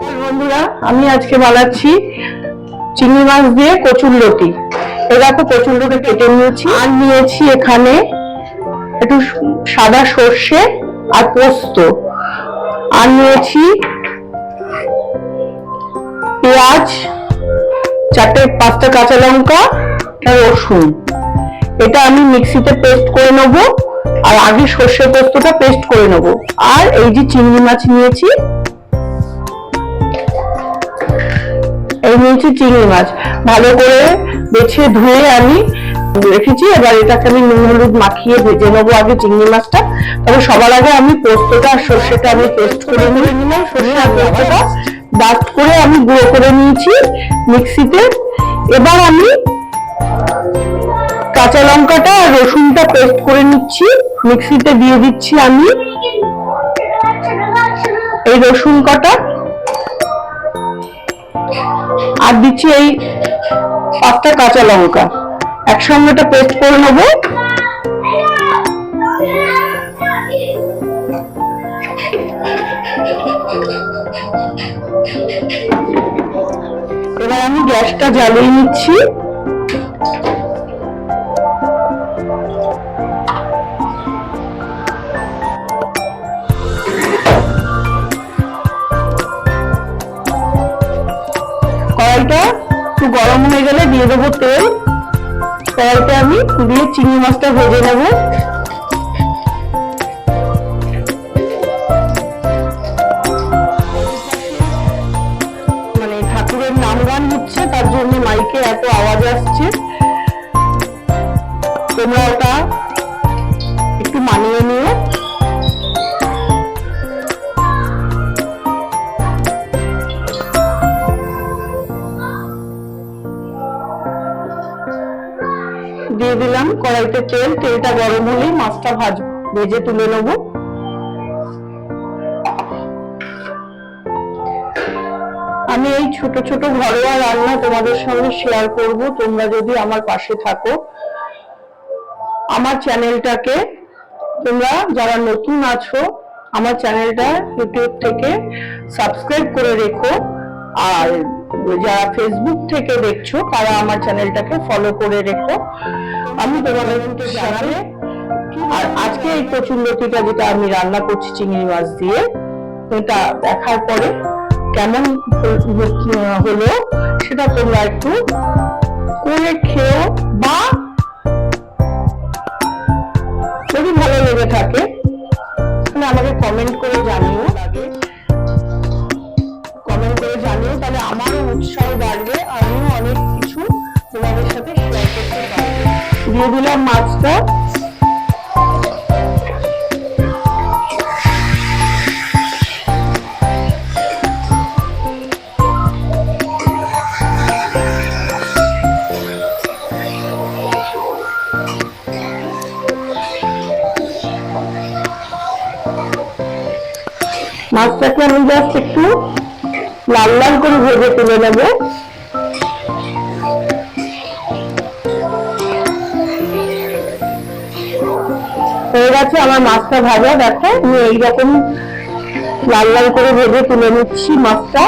বন্ধুরা, আমি আজকে বানাচ্ছি চিংড়ি মাছ দিয়ে কচুর লতি। দেখো, কচুর কেটে নিয়েছি। আর নিয়েছি এখানে একটু সাদা সর্ষে আর পোস্ত। আর নিয়েছি পেঁয়াজ, চারটে পাঁচটা কাঁচা লঙ্কা রসুন। এটা আমি মিক্সিতে পেস্ট করে নেব। আর আগে সর্ষে পোস্তটা পেস্ট করে নেব। আর এই যে চিংড়ি মাছ নিয়েছি এই নিয়েছি চিংড়ি মাছ। ভালো করে বেছে ধুয়ে আমি রেখেছি এবার এটাকে আমি নুন হলুদ মাখিয়ে ভেজে নেব আগে চিংড়ি মাছটা। তবে সবার আগে আমি পোস্তটা আর সর্ষেটা আমি পেস্ট করে নিয়ে নিলাম সর্ষে আর পোস্তটা ডাস্ট করে আমি গুঁড়ো করে নিয়েছি মিক্সিতে। এবার আমি কাঁচা লঙ্কাটা আর রসুনটা পেস্ট করে নিচ্ছি। মিক্সিতে দিয়ে দিচ্ছি আমি এই রসুন কটা। আর দিচ্ছি এই পাঁচটা কাঁচা লঙ্কা। একসঙ্গে এটা পেস্ট করে নেব। এবার আমি গ্যাসটা জ্বালিয়ে নিচ্ছি। কড়াইটা একটু গরম হয়ে গেলে দিয়ে দেবো তেল। কড়াইতে আমি দিয়ে চিংড়ি মাছটা ভেজে নেব। মানে ঠাকুরের নাম গান হচ্ছে, তার জন্য মাইকে এত আওয়াজ আসছে। তোমরা ওটা কড়াইতে তেল, তেলটা গরম হলেই মাছটা ভাজ, ভেজে তুলে নেব। আমি এই ছোট ছোট ঘরোয়া রান্না তোমাদের সঙ্গে শেয়ার করব। তোমরা যদি আমার পাশে থাকো, আমার চ্যানেলটাকে তোমরা যারা নতুন আছো, আমার চ্যানেলটা ইউটিউব থেকে সাবস্ক্রাইব করে রেখো। আর যারা ফেসবুক থেকে দেখছ, তারা আমার চ্যানেলটাকে ফলো করে রেখো। আমি তোমাদের জানাবে আর আজকে এই কচুল্লতিটা যেটা আমি রান্না করছি চিংড়ি মাছ দিয়ে, এটা দেখার পরে কেমন হল- সেটা তোমরা একটু করে খেও বা যদি ভালো লেগে থাকে, তাহলে আমাকে কমেন্ট করে জানিও। কমেন্ট দিয়ে দিলাম মাছটা। মাছটাকে আমি জাস্ট একটু লাল লাল করে ভেজে তুলে নেব। হয়ে গেছে আমার মাছটা ভাজা, দেখো, আমি এইরকম লাল লাল করে ভেজে তুলে নিচ্ছি মাছটা।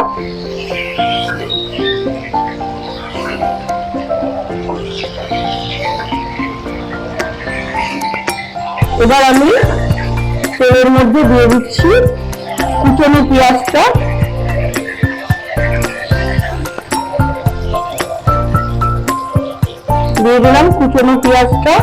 এবার আমি তেলের মধ্যে দিয়ে দিচ্ছি কুচনো পেঁয়াজটা। দিয়ে দিলাম কুচনো পেঁয়াজটা।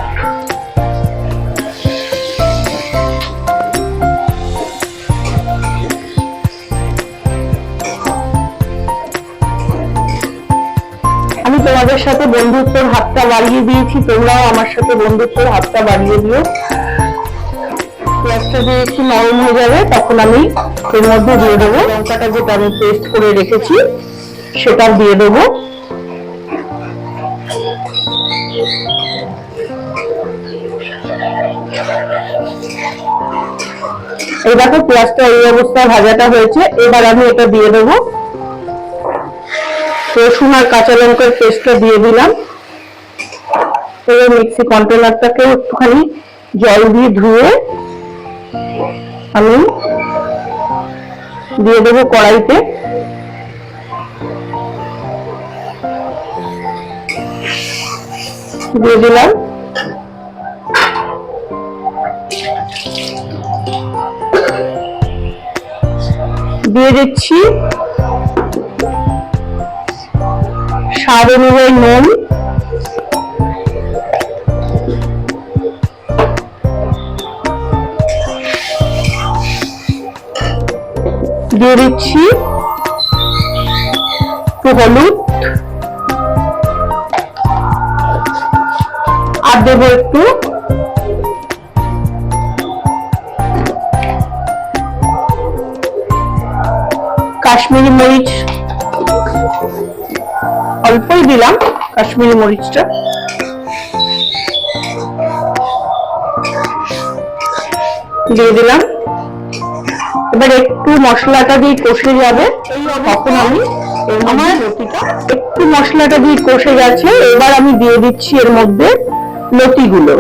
তোমাদের সাথে বন্ধুত্বের হাতটা বাড়িয়ে দিয়েছি, তোমরাও আমার সাথে বন্ধুত্বের হাতটা বাড়িয়ে দিও। পেঁয়াজটা দিয়ে একটু নরম হয়ে যাবে তখন আমি এর মধ্যে দিয়ে দেবো। লঙ্কাটা যেটা আমি পেস্ট করে রেখেছি, সেটা দিয়ে দেবো। এই দেখো পেঁয়াজটা এই অবস্থায় ভাজাটা হয়েছে। এবার আমি এটা দিয়ে দেবো। রসুন আর কাঁচা লঙ্কার পেস্টটা দিয়ে দিলাম। এবার মিক্সি কন্টেনারটাকে একটুখানি জল দিয়ে ধুয়ে আমি দিয়ে দেবো কড়াইতে। দিয়ে দিলাম। দিয়ে দিচ্ছি স্বাদ অনুযায়ী নুন। দিয়ে দিচ্ছি হলুদ। আর দেবো একটু কাশ্মীরি মরিচ। অল্পই দিলাম কাশ্মীরি মরিচটা। দিয়ে দিলাম। এবার একটু মশলাটা দিয়ে কষে যাবে। তখন আমি আমার? একটু মশলাটা দিয়ে কষে গেছে। এবার আমি দিয়ে দিচ্ছি এর মধ্যে লতিগুলো।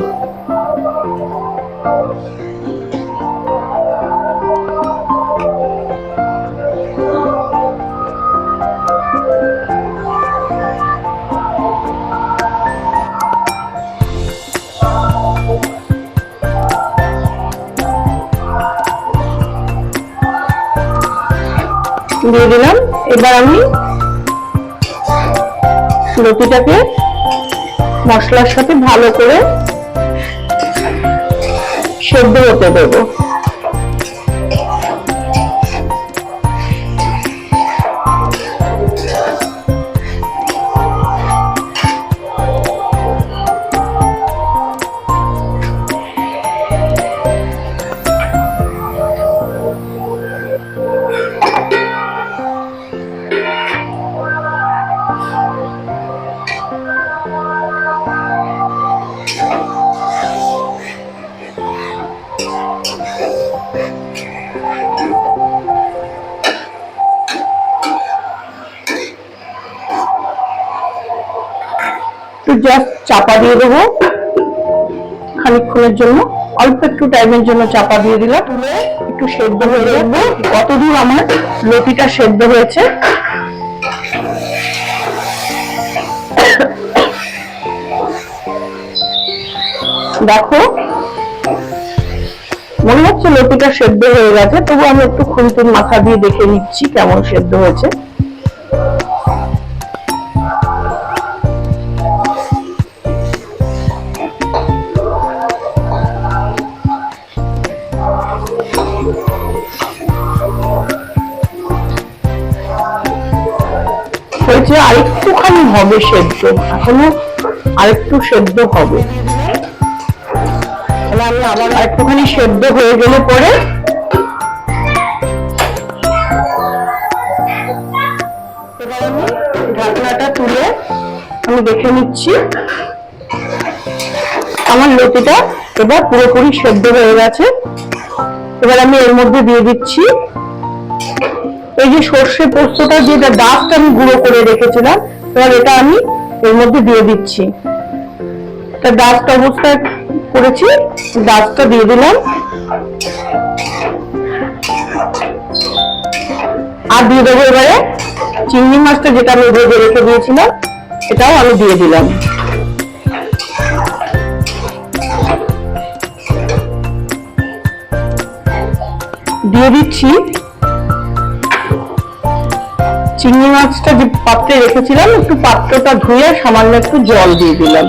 দিয়ে দিলাম। এবার আমি রুটিটাকে মশলার সাথে ভালো করে সেদ্ধ হতে দেবো। চাপা দিয়ে দেবো। খানিকক্ষণের জন্য, অল্প একটু টাইমের জন্য চাপা দিয়ে দিলাম। একটু সেদ্ধ হয়ে দেখব কতদূর আমার লতিটা সেদ্ধ হয়েছে? দেখো, মনে হচ্ছে লতিটা সেদ্ধ হয়ে গেছে, তবু আমি একটু খুন্তির মাথা দিয়ে দেখে নিচ্ছি কেমন সেদ্ধ হয়েছে। হয়েছে আরেকটুখানি হবে সেদ্ধ এখনও আরেকটু সেদ্ধ হবে। তাহলে আমি আবার আরেকটুখানি সেদ্ধ হয়ে গেলে পরে ঢাকনাটা তুলে আমি দেখে নিচ্ছি। আমার লতিটা এবার পুরোপুরি সেদ্ধ হয়ে গেছে। এবার আমি এর মধ্যে দিয়ে দিচ্ছি এই যে সর্ষে পোস্তটা যেটা ডাস্ট আমি গুঁড়ো করে রেখেছিলাম, এবার এটা আমি এর মধ্যে দিয়ে দিচ্ছি। তা ডাস্ট অবস্থায় করেছি ডাস্টটা দিয়ে দিলাম। আর দিয়ে দেবো এবারে চিংড়ি মাছটা যেটা আমি ভেজে রেখে দিয়েছিলাম, এটাও আমি দিয়ে দিলাম। দিয়ে দিচ্ছি চিংড়ি মাছটা যে পাত্রে রেখেছিলাম, একটু পাত্রটা ধুয়ে সামান্য একটু জল দিয়ে দিলাম।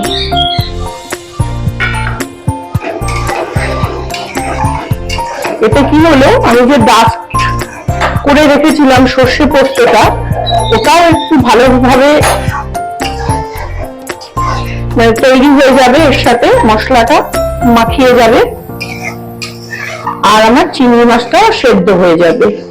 এতে কি হলো? আমি যে ডাস্ট করে রেখেছিলাম সর্ষে পোস্তটা, ওটাও একটু ভালোভাবে মানে তৈরি হয়ে যাবে এর সাথে, মশলাটা মাখিয়ে যাবে। আর আমার চিংড়ি মাছটাও সেদ্ধ হয়ে যাবে।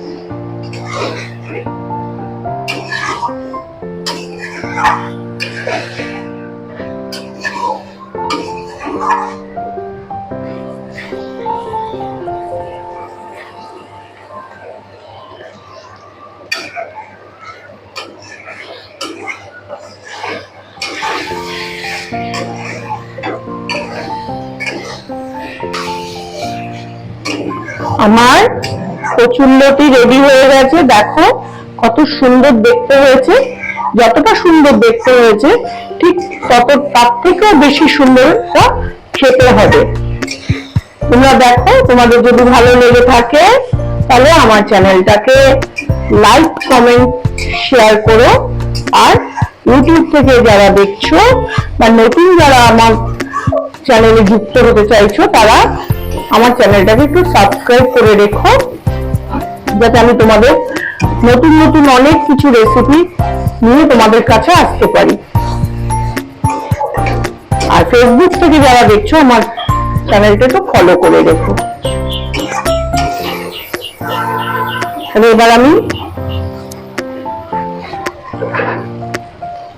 আমার কচুল্লতি রেডি হয়ে গেছে। দেখো, কত সুন্দর দেখতে হয়েছে। যতটা সুন্দর দেখতে হয়েছে, ঠিক তত, তার থেকেও বেশি সুন্দরটা খেতে হবে। তোমরা দেখো, তোমাদের যদি ভালো লেগে থাকে, তাহলে আমার চ্যানেলটাকে লাইক কমেন্ট শেয়ার করো। আর ইউটিউব থেকে যারা দেখছ বা নতুন যারা আমার চ্যানেলে যুক্ত হতে চাইছো, তারা আমার চ্যানেলটাকে একটু সাবস্ক্রাইব করে রেখো, যাতে আমি তোমাদের নতুন নতুন অনেক কিছু রেসিপি নিয়ে তোমাদের কাছে আসতে পারি। আর ফেসবুক থেকে যারা দেখছ, আমার চ্যানেলটা একটু ফলো করে রেখো। তাহলে এবার আমি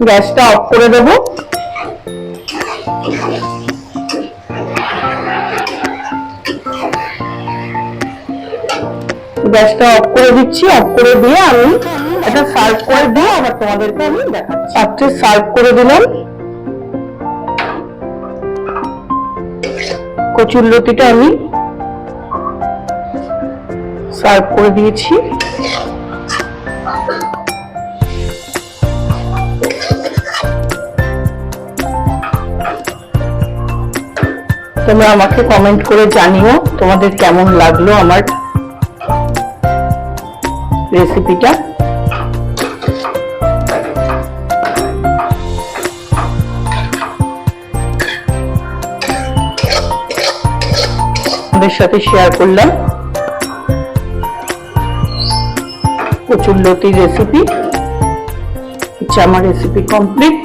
গ্যাসটা অফ করে দেবো। গ্যাসটা অফ করে দিচ্ছি অফ করে দিয়ে আমি এটা সার্ভ করে দিয়ে আবার তোমাদেরকে আমি দেখাচ্ছি। পাত্রে সার্ভ করে দিলাম। কচুর লতিটা আমি সার্ভ করে দিয়েছি। তোমরা আমাকে কমেন্ট করে জানিও তোমাদের কেমন লাগল আমার রেসিপিটা। সাথে শেয়ার করলাম। প্রচুর লতির রেসিপি হচ্ছে আমার রেসিপি কমপ্লিট